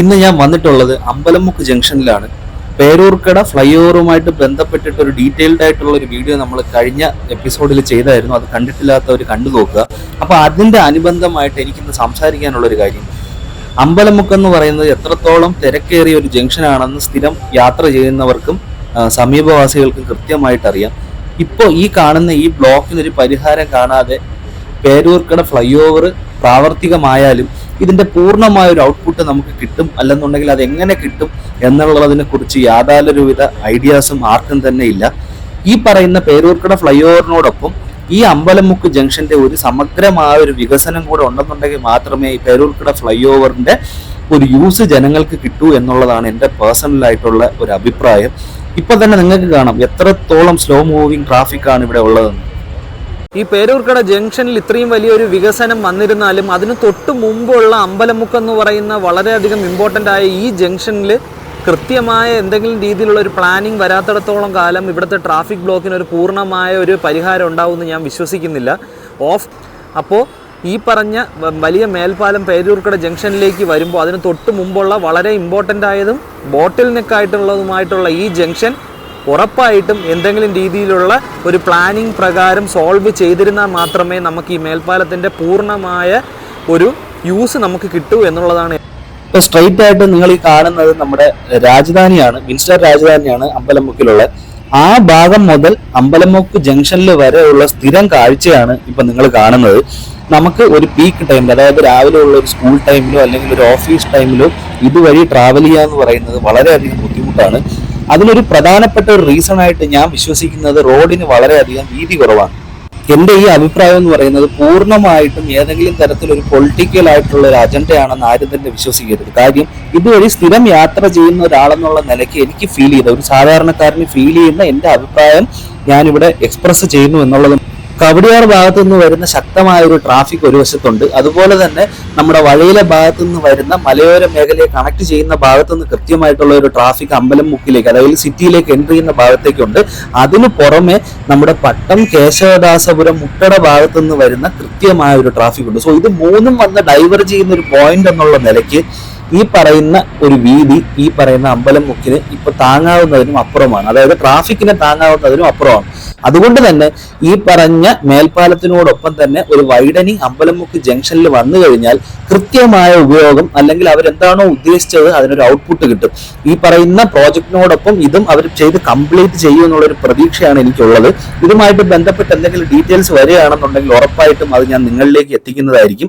ഇന്ന് ഞാൻ വന്നിട്ടുള്ളത് അമ്പലമുക്ക് ജംഗ്ഷനിലാണ്. പേരൂർക്കട ഫ്ലൈ ഓവറുമായിട്ട് ബന്ധപ്പെട്ടിട്ട് ഒരു ഡീറ്റെയിൽഡ് ആയിട്ടുള്ള ഒരു വീഡിയോ നമ്മൾ കഴിഞ്ഞ എപ്പിസോഡിൽ ചെയ്തായിരുന്നു. അത് കണ്ടിട്ടില്ലാത്തവർ കണ്ടു നോക്കുക. അപ്പോൾ അതിന്റെ അനുബന്ധമായിട്ട് എനിക്കിന്ന് സംസാരിക്കാനുള്ള ഒരു കാര്യം. അമ്പലമുക്ക് എന്ന് പറയുന്നത് എത്രത്തോളം തിരക്കേറിയ ഒരു ജംഗ്ഷനാണെന്ന് സ്ഥിരം യാത്ര ചെയ്യുന്നവർക്കും സമീപവാസികൾക്കും കൃത്യമായിട്ട് അറിയാം ഇപ്പോൾ ഈ കാണുന്ന ഈ ബ്ലോക്കിനൊരു പരിഹാരം കാണാതെ പേരൂർക്കട ഫ്ലൈ ഓവർ പ്രാവർത്തികമായാലും ഇതിന്റെ പൂർണമായ ഒരു ഔട്ട്പുട്ട് നമുക്ക് കിട്ടും. അല്ലെന്നുണ്ടെങ്കിൽ അത് എങ്ങനെ കിട്ടും എന്നുള്ളതിനെ കുറിച്ച് യാതൊരുവിധ ഐഡിയാസും ആർക്കും തന്നെ ഇല്ല. ഈ പറയുന്ന പേരൂർക്കട ഫ്ലൈ ഓവറിനോടൊപ്പം ഈ അമ്പലമുക്ക് ജംഗ്ഷന്റെ ഒരു സമഗ്രമായ ഒരു വികസനം കൂടെ ഉണ്ടെന്നുണ്ടെങ്കിൽ മാത്രമേ ഈ പേരൂർക്കട ഫ്ലൈ ഓവറിന്റെ ഒരു യൂസ് ജനങ്ങൾക്ക് കിട്ടൂ എന്നുള്ളതാണ് എന്റെ പേഴ്സണൽ ആയിട്ടുള്ള ഒരു അഭിപ്രായം. ഇപ്പൊ തന്നെ നിങ്ങൾക്ക് കാണാം എത്രത്തോളം സ്ലോ മൂവിങ് ട്രാഫിക് ആണ് ഇവിടെ ഉള്ളതെന്ന്. ഈ പേരൂർക്കട ജംഗ്ഷനിൽ ഇത്രയും വലിയൊരു വികസനം വന്നിരുന്നാലും അതിന് തൊട്ട് മുമ്പുള്ള അമ്പലമുക്ക് എന്ന് പറയുന്ന വളരെയധികം ഇമ്പോർട്ടന്റ് ആയ ഈ ജംഗ്ഷനിൽ കൃത്യമായ എന്തെങ്കിലും രീതിയിലുള്ള ഒരു പ്ലാനിങ് വരാത്തിടത്തോളം കാലം ഇവിടുത്തെ ട്രാഫിക് ബ്ലോക്കിന് ഒരു പൂർണമായ ഒരു പരിഹാരം ഉണ്ടാവുമെന്ന് ഞാൻ വിശ്വസിക്കുന്നില്ല. ഓഫ് അപ്പോൾ ഈ പറഞ്ഞ വലിയ മേൽപ്പാലം പേരൂർക്കട ജംഗ്ഷനിലേക്ക് വരുമ്പോൾ അതിന് തൊട്ട് മുമ്പുള്ള വളരെ ഇമ്പോർട്ടന്റ് ആയതും ബോട്ടിൽ നെക്കായിട്ടുള്ളതുമായിട്ടുള്ള ഈ ജംഗ്ഷൻ ഉറപ്പായിട്ടും എന്തെങ്കിലും രീതിയിലുള്ള ഒരു പ്ലാനിങ് പ്രകാരം സോൾവ് ചെയ്തിരുന്നാൽ മാത്രമേ നമുക്ക് ഈ മേൽപ്പാലത്തിന്റെ പൂർണമായ ഒരു യൂസ് നമുക്ക് കിട്ടൂ എന്നുള്ളതാണ് ഇപ്പോൾ സ്ട്രെയിറ്റ് ആയിട്ട് നിങ്ങൾ ഈ കാണുന്നത് നമ്മുടെ രാജധാനിയാണ് വിൻസ്റ്റർ രാജധാനിയാണ് അമ്പലമുക്കിലുള്ള ആ ഭാഗം മുതൽ അമ്പലമുക്ക് ജംഗ്ഷനിൽ വരെയുള്ള സ്ഥിരം കാഴ്ചയാണ് ഇപ്പം നിങ്ങൾ കാണുന്നത്. നമുക്ക് ഒരു പീക്ക് ടൈമിൽ അതായത് രാവിലെ ഉള്ള ഒരു സ്കൂൾ ടൈമിലോ അല്ലെങ്കിൽ ഒരു ഓഫീസ് ടൈമിലോ ഇതുവഴി ട്രാവൽ ചെയ്യുക എന്ന് പറയുന്നത് വളരെയധികം ബുദ്ധിമുട്ടാണ്. അതിനൊരു പ്രധാനപ്പെട്ട ഒരു റീസൺ ആയിട്ട് ഞാൻ വിശ്വസിക്കുന്നത് റോഡിന് വളരെയധികം വീതി കുറവാണ്. എന്റെ ഈ അഭിപ്രായം എന്ന് പറയുന്നത് പൂർണമായിട്ടും ഏതെങ്കിലും തരത്തിലൊരു പൊളിറ്റിക്കൽ ആയിട്ടുള്ള ഒരു അജണ്ടയാണെന്ന് ആരും തന്നെ വിശ്വസിക്കരുത്. കാര്യം ഇതുവഴി സ്ഥിരം യാത്ര ചെയ്യുന്ന ഒരാളെന്നുള്ള നിലയ്ക്ക് എനിക്ക് ഫീൽ ചെയ്ത ഒരു സാധാരണക്കാരന് ഫീൽ ചെയ്യുന്ന എന്റെ അഭിപ്രായം ഞാനിവിടെ എക്സ്പ്രസ് ചെയ്യുന്നു എന്നുള്ളത് കവടിയാർ ഭാഗത്തു നിന്ന് വരുന്ന ശക്തമായ ഒരു ട്രാഫിക് ഒരു വശത്തുണ്ട്. അതുപോലെ തന്നെ നമ്മുടെ വഴയിലെ ഭാഗത്തു നിന്ന് വരുന്ന മലയോര മേഖലയെ കണക്ട് ചെയ്യുന്ന ഭാഗത്തു നിന്ന് കൃത്യമായിട്ടുള്ള ഒരു ട്രാഫിക് അമ്പലം മുക്കിലേക്ക് അതായത് സിറ്റിയിലേക്ക് എൻട്രി ചെയ്യുന്ന ഭാഗത്തേക്കുണ്ട്. അതിനു പുറമെ നമ്മുടെ പട്ടം കേശവദാസപുരം മുട്ടട ഭാഗത്തു നിന്ന് വരുന്ന കൃത്യമായ ഒരു ട്രാഫിക് ഉണ്ട്. സോ ഇത് മൂന്നും വന്ന് ഡൈവേർജ് ചെയ്യുന്ന ഒരു പോയിന്റ് എന്നുള്ള നിലയ്ക്ക് ഈ പറയുന്ന ഒരു വീതി ഈ പറയുന്ന അമ്പലം മുക്കിന് ഇപ്പൊ താങ്ങാവുന്നതിനും അപ്പുറമാണ്. അതായത് ട്രാഫിക്കിനെ താങ്ങാവുന്നതിനും അപ്പുറമാണ്. അതുകൊണ്ട് തന്നെ ഈ പറഞ്ഞ മേൽപ്പാലത്തിനോടൊപ്പം തന്നെ ഒരു വൈഡനിങ് അമ്പലമുക്ക് ജംഗ്ഷനിൽ വന്നു കഴിഞ്ഞാൽ കൃത്യമായ ഉപയോഗം അല്ലെങ്കിൽ അവരെന്താണോ ഉദ്ദേശിച്ചത് അതിനൊരു ഔട്ട്പുട്ട് കിട്ടും. ഈ പറയുന്ന പ്രോജക്റ്റിനോടൊപ്പം ഇതും അവർ ചെയ്ത് കംപ്ലീറ്റ് ചെയ്യും എന്നുള്ളൊരു പ്രതീക്ഷയാണ് എനിക്കുള്ളത്. ഇതുമായിട്ട് ബന്ധപ്പെട്ട് എന്തെങ്കിലും ഡീറ്റെയിൽസ് വരികയാണെന്നുണ്ടെങ്കിൽ ഉറപ്പായിട്ടും അത് ഞാൻ നിങ്ങളിലേക്ക് എത്തിക്കുന്നതായിരിക്കും.